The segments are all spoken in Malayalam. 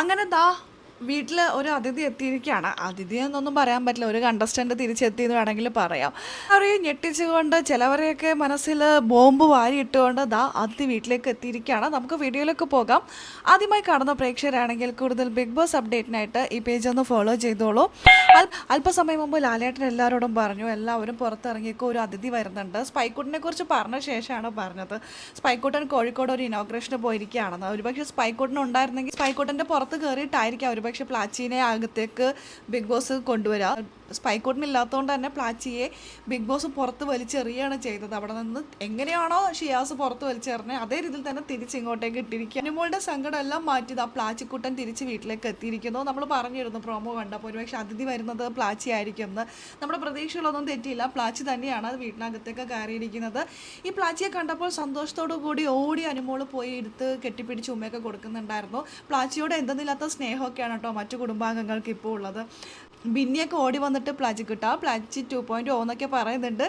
അങ്ങനെ ദാ വീട്ടിൽ ഒരു അതിഥി എത്തിയിരിക്കുകയാണ്. അതിഥി എന്നൊന്നും പറയാൻ പറ്റില്ല. ഒരു കണ്ടസ്റ്റന്റ് തിരിച്ചെത്തി എന്ന് വേണമെങ്കിൽ പറയാം. അവരെയും ഞെട്ടിച്ചുകൊണ്ട് ചിലവരെയൊക്കെ മനസ്സിൽ ബോംബ് വാരിയിട്ടുകൊണ്ട് ദാ അതിഥി വീട്ടിലേക്ക് എത്തിയിരിക്കുകയാണ്. നമുക്ക് വീഡിയോയിലേക്ക് പോകാം. ആദ്യമായി കാണുന്ന പ്രേക്ഷകരാണെങ്കിൽ കൂടുതൽ ബിഗ് ബോസ് അപ്ഡേറ്റിനായിട്ട് ഈ പേജ് ഒന്ന് ഫോളോ ചെയ്തോളൂ. അല്പസമയം മുമ്പ് ലാലേട്ടൻ എല്ലാവരോടും പറഞ്ഞു എല്ലാവരും പുറത്തിറങ്ങിയൊക്കെ ഒരു അതിഥി വരുന്നുണ്ട്. സ്പൈക്കൂട്ടിനെ കുറിച്ച് പറഞ്ഞ ശേഷമാണ് പറഞ്ഞത്. സ്പൈക്കൂട്ടൻ കോഴിക്കോട് ഒരു ഇനോഗ്രേഷന് പോയിരിക്കുകയാണെന്ന്. ഒരുപക്ഷെ സ്പൈക്കൂട്ടൻ ഉണ്ടായിരുന്നെങ്കിൽ സ്പൈക്കൂട്ടന്റെ പുറത്ത് കയറിയിട്ടായിരിക്കും ഒരുപക്ഷെ പ്ലാച്ചീനെ അകത്തേക്ക് ബിഗ് ബോസ് കൊണ്ടുവരിക സ്പൈക്കുട്ടൻ ഇല്ലാത്തതുകൊണ്ട് തന്നെ പ്ലാച്ചിയെ ബിഗ് ബോസ് പുറത്ത് വലിച്ചെറിയാണ് ചെയ്തത്. അവിടെ നിന്ന് എങ്ങനെയാണോ ഷിയാസ് പുറത്ത് വലിച്ചെറിഞ്ഞത് അതേ രീതിയിൽ തന്നെ തിരിച്ച് ഇങ്ങോട്ടേക്ക് ഇട്ടിരിക്കുക അനുമോളുടെ സങ്കടം എല്ലാം മാറ്റിയത് ആ പ്ലാച്ചിക്കുട്ടൻ തിരിച്ച് വീട്ടിലേക്ക് എത്തിയിരിക്കുന്നു. നമ്മൾ പറഞ്ഞിരുന്നു പ്രോമോ കണ്ടപ്പോൾ ഒരുപക്ഷെ അതിഥി വരുന്നത് പ്ലാച്ചി ആയിരിക്കും എന്ന് നമ്മുടെ പ്രതീക്ഷകളൊന്നും തെറ്റിയില്ല. പ്ലാച്ചി തന്നെയാണ് അത് വീട്ടിനകത്തേക്ക് കയറിയിരിക്കുന്നത്. ഈ പ്ലാച്ചിയെ കണ്ടപ്പോൾ സന്തോഷത്തോടു കൂടി ഓടി അനുമോൾ പോയി എടുത്ത് കെട്ടിപ്പിടിച്ച് ഉമ്മയൊക്കെ കൊടുക്കുന്നുണ്ടായിരുന്നു. പ്ലാച്ചിയോട് എന്തെന്നില്ലാത്ത സ്നേഹമൊക്കെയാണ് കേട്ടോ മറ്റു കുടുംബാംഗങ്ങൾക്ക് ഇപ്പോൾ ഉള്ളത്. ബിന്നിയൊക്കെ ഓടി പ്ലാച്ചി കിട്ടുക പ്ലജ് ടു പോയിന്റ് ഓ എന്നൊക്കെ പറയുന്നുണ്ട്.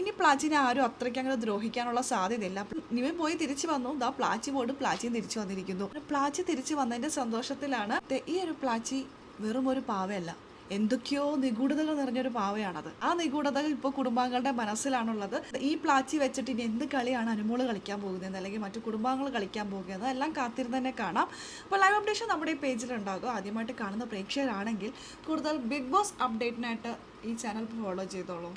ഇനി പ്ലാച്ചിനെ ആരും അത്രയ്ക്ക് അങ്ങനെ ദ്രോഹിക്കാനുള്ള സാധ്യതയില്ല. നിവൻ പോയി തിരിച്ചു വന്നു. ദാ പ്ലാച്ചി പോയിട്ട് പ്ലാച്ചിയും തിരിച്ചു വന്നിരിക്കുന്നു. പ്ലാച്ചി തിരിച്ചു വന്നതിന്റെ സന്തോഷത്തിലാണ് ഈ ഒരു പ്ലാച്ചി വെറും ഒരു പാവയല്ല. എന്തൊക്കെയോ നിഗൂഢതകൾ നിറഞ്ഞൊരു പാവയാണത്. ആ നിഗൂഢതകൾ ഇപ്പോൾ കുടുംബാംഗങ്ങളുടെ മനസ്സിലാണുള്ളത്. ഈ പ്ലാച്ചി വെച്ചിട്ട് ഇനി എന്ത് കളിയാണ് അനുമോൾ കളിക്കാൻ പോകുന്നത് അല്ലെങ്കിൽ മറ്റു കുടുംബാംഗങ്ങൾ കളിക്കാൻ പോകുന്നത് എല്ലാം കാത്തിരുന്ന് തന്നെ കാണാം. അപ്പോൾ ലൈവ് അപ്ഡേഷൻ നമ്മുടെ ഈ പേജിലുണ്ടാകും. ആദ്യമായിട്ട് കാണുന്ന പ്രേക്ഷകരാണെങ്കിൽ കൂടുതൽ ബിഗ് ബോസ് അപ്ഡേറ്റിനായിട്ട് ഈ ചാനൽ ഫോളോ ചെയ്തോളൂ.